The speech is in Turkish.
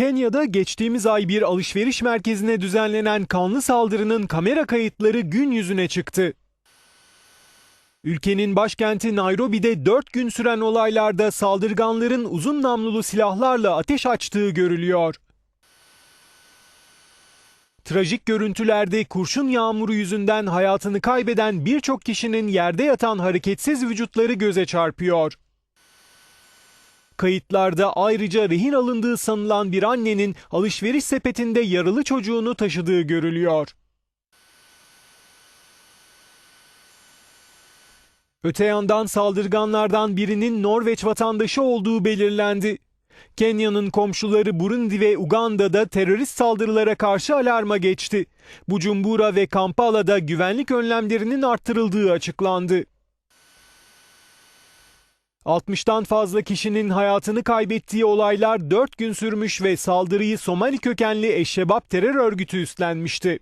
Kenya'da geçtiğimiz ay bir alışveriş merkezine düzenlenen kanlı saldırının kamera kayıtları gün yüzüne çıktı. Ülkenin başkenti Nairobi'de 4 gün süren olaylarda saldırganların uzun namlulu silahlarla ateş açtığı görülüyor. Trajik görüntülerde kurşun yağmuru yüzünden hayatını kaybeden birçok kişinin yerde yatan hareketsiz vücutları göze çarpıyor. Kayıtlarda ayrıca rehin alındığı sanılan bir annenin alışveriş sepetinde yaralı çocuğunu taşıdığı görülüyor. Öte yandan saldırganlardan birinin Norveç vatandaşı olduğu belirlendi. Kenya'nın komşuları Burundi ve Uganda'da terörist saldırılara karşı alarma geçti. Bujumbura ve Kampala'da güvenlik önlemlerinin arttırıldığı açıklandı. 60'tan fazla kişinin hayatını kaybettiği olaylar 4 gün sürmüş ve saldırıyı Somali kökenli Eşşebap terör örgütü üstlenmişti.